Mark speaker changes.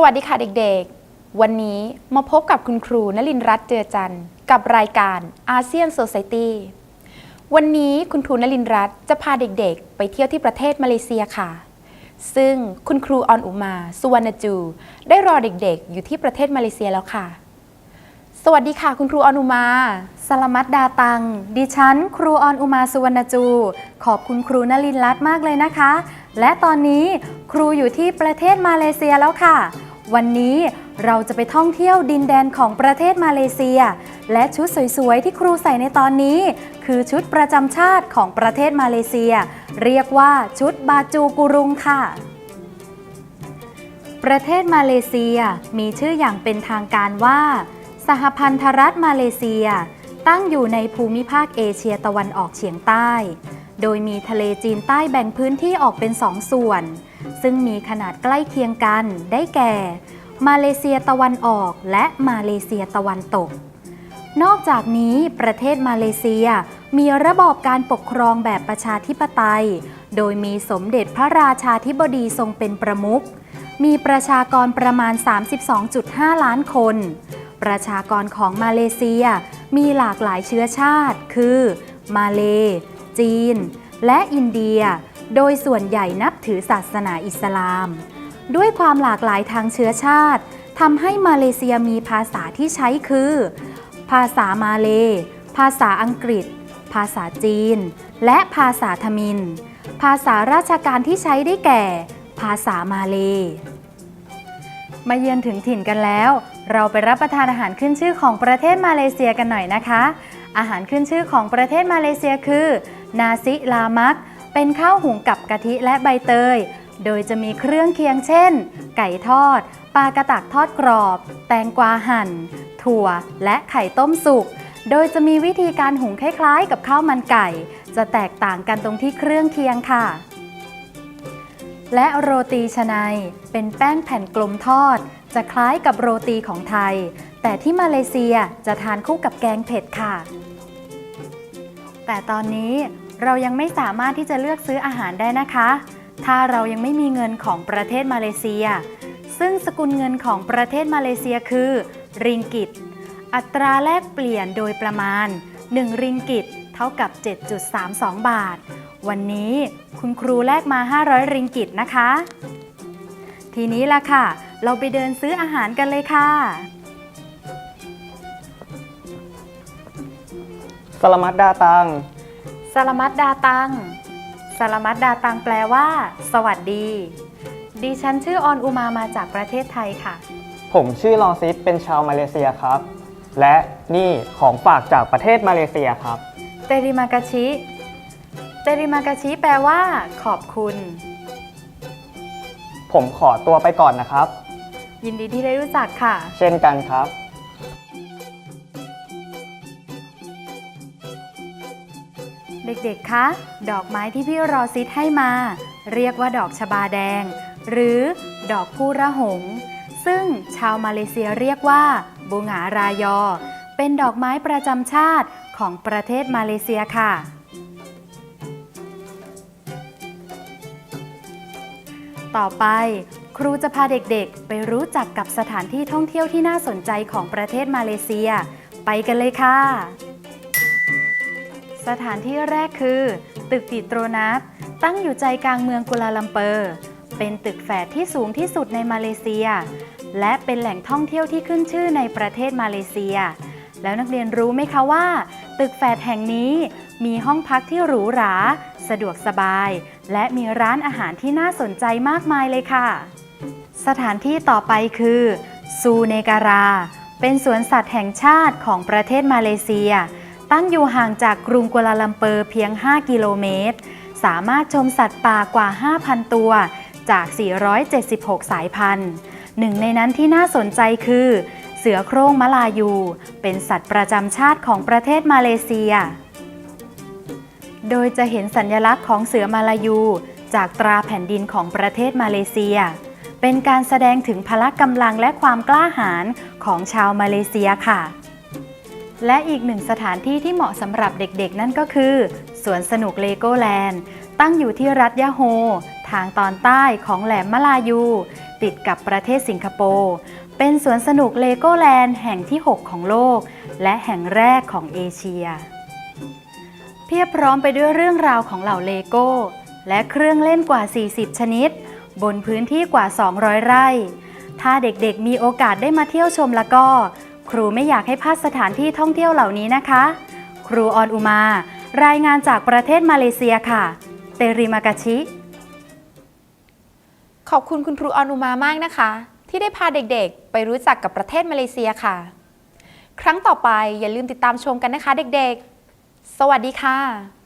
Speaker 1: สวัสดีค่ะเด็กๆ วันนี้มาพบกับคุณครูนลินรัตน์เจือจันทร์กับรายการอาเซียนโซ i ตี้วันนี้คุณครูนลินรัตน์จะพาเด็กๆ ไปเที่ยวที่ประเทศมาเลเซียค่ะ ซึ่งคุณครูออนอุมาสุวรรณจู ได้รอเด็กๆ อยู่ที่ประเทศมาเลเซียแล้วค่ะ สวัสดีค่ะ คุณครูออนอุมา
Speaker 2: สลามัดดาตัง ดิฉัน ครูออนอุมาสุวรรณจู ขอบคุณครูนลินรัตน์มากเลยนะคะ และตอนนี้ครูอยู่ที่ประเทศมาเลเซียแล้วค่ะ วันนี้เราจะไปท่องเที่ยวดินแดนของประเทศมาเลเซีย และชุดสวยๆ ที่ครูใส่ในตอนนี้ คือชุดประจำชาติของประเทศมาเลเซีย เรียกว่าชุดบาจูกุรุงค่ะ ประเทศมาเลเซียมีชื่ออย่างเป็นทางการว่า สหพันธรัฐมาเลเซีย ตั้งอยู่ในภูมิภาคเอเชียตะวันออกเฉียงใต้ โดยมีทะเลจีนใต้แบ่งพื้นที่ออกเป็นสองส่วน ซึ่งมีขนาดใกล้เคียงกันได้แก่ มาเลเซียตะวันออกและมาเลเซียตะวันตก นอกจากนี้ประเทศมาเลเซียมีระบอบการปกครองแบบประชาธิปไตย โดยมีสมเด็จพระราชาธิบดีทรงเป็นประมุข มีประชากรประมาณ 32.5 ล้านคน ประชากรของมาเลเซียมีหลากหลายเชื้อชาติ คือ มาเล จีน และอินเดีย โดยส่วนใหญ่นับถือศาสนาอิสลาม ด้วยความหลากหลายทางเชื้อชาติทำให้มาเลเซียมีภาษาที่ใช้คือ ภาษามาเล ภาษาอังกฤษ ภาษาจีน และภาษาทมิน ภาษาราชการที่ใช้ได้แก่ ภาษามาเล มาเยือนถึงถิ่นกันแล้ว เราไปรับประทานอาหารขึ้นชื่อของประเทศมาเลเซียกันหน่อยนะคะ อาหารขึ้นชื่อของประเทศมาเลเซียคือ นาซิลามัก เป็นข้าวหุงกับกะทิและใบเตย โดยจะมีเครื่องเคียงเช่น ไก่ทอด ปลากระตักทอดกรอบ แตงกวาหั่น ถั่ว และไข่ต้มสุก โดยจะมีวิธีการหุงคล้ายๆ กับข้าวมันไก่ จะแตกต่างกันตรงที่เครื่องเคียงค่ะ และโรตีชนัย เป็นแป้งแผ่นกลมทอด จะคล้ายกับโรตีของไทย แต่ที่มาเลเซียจะทานคู่กับแกงเผ็ดค่ะ แต่ตอนนี้ เรายังไม่สามารถที่จะเลือกซื้ออาหารได้นะคะ ถ้าเรายังไม่มีเงินของประเทศมาเลเซีย ซึ่งสกุลเงินของประเทศมาเลเซียคือ ริงกิต อัตราแลกเปลี่ยนโดยประมาณ 1 ริงกิต เท่ากับ 7.32 บาท วันนี้คุณครูแลกมา 500 ริงกิตนะคะ ทีนี้ล่ะค่ะ เราไปเดินซื้ออาหารกันเลยค่ะ
Speaker 3: สลามัดดาตัง
Speaker 2: สลามัดดาตังสลามัดดาตังแปลว่า สวัสดี ดิฉันชื่อออนอุมามาจากประเทศไทยค่ะ
Speaker 3: ผมชื่อลองซิดเป็นชาวมาเลเซียครับ และนี่ของฝากจากประเทศมาเลเซียครับ
Speaker 2: เตริมากาชิ เตริมากาชิแปลว่า ขอบคุณ
Speaker 3: ผมขอตัวไปก่อนนะครับ
Speaker 2: ยินดีที่ได้รู้จักค่ะ
Speaker 3: เช่นกันครับ
Speaker 2: เด็กๆ คะ ดอกไม้ที่พี่รอซิดให้มา เรียกว่าดอกชบาแดง หรือดอกผู้ระหง ซึ่งชาวมาเลเซียเรียกว่าบูหงารายอ เป็นดอกไม้ประจำชาติของประเทศมาเลเซียค่ะ ต่อไปครูจะพาเด็กๆ ไปรู้จักกับสถานที่ท่องเที่ยวที่น่าสนใจของประเทศมาเลเซีย ไปกันเลยค่ะ สถานที่แรกคือ ตึกติโตรนัสตั้งอยู่ใจกลางเมืองกัวลาลัมเปอร์ เป็นตึกแฝดที่สูงที่สุดในมาเลเซีย และเป็นแหล่งท่องเที่ยวที่ขึ้นชื่อในประเทศมาเลเซีย แล้วนักเรียนรู้ไหมคะว่า ตึกแฝดแห่งนี้มีห้องพักที่หรูหรา สะดวกสบาย และมีร้านอาหารที่น่าสนใจมากมายเลยค่ะ สถานที่ต่อไปคือซูเนการา เป็นสวนสัตว์แห่งชาติของประเทศมาเลเซีย ตั้งอยู่ห่างจากกรุงกัวลาลัมเปอร์เพียง 5 กิโลเมตร สามารถชมสัตว์ป่ากว่า 5,000 ตัว จาก 476 สายพันธุ์ หนึ่งในนั้นที่น่าสนใจคือ เสือโคร่งมลายู เป็นสัตว์ประจำชาติของประเทศมาเลเซีย โดยจะเห็นสัญลักษณ์ของเสือมาลายู จากตราแผ่นดินของประเทศมาเลเซีย เป็นการแสดงถึงพละกำลังและความกล้าหาญของชาวมาเลเซียค่ะ และอีกหนึ่งสถานที่ที่เหมาะสำหรับเด็กๆ นั่นก็คือ สวนสนุกเลโกแลนด์ตั้งอยู่ที่รัฐยะโฮ ทางตอนใต้ของแหลมมลายู ติดกับประเทศสิงคโปร์เป็นสวนสนุกเลโก้แลนด์แห่งที่ 6 ของโลก และแห่งแรกของเอเชีย เพียบพร้อมไปด้วยเรื่องราวของเหล่าเลโก้ และเครื่องเล่นกว่า 40 ชนิด บนพื้นที่กว่า 200 ไร่ ถ้าเด็กๆมีโอกาสได้มาเที่ยวชมแล้วก็ ครูไม่อยากให้พลาดสถานที่ท่องเที่ยวเหล่านี้นะคะ ครูออนอุมา รายงานจากประเทศมาเลเซียค่ะ เตริมากาชิ
Speaker 1: ขอบคุณคุณครูออนอุมามากนะคะ ที่ได้พาเด็กๆ ไปรู้จักกับประเทศมาเลเซียค่ะ ครั้งต่อไปอย่าลืมติดตามชมกันนะคะเด็กๆ สวัสดีค่ะ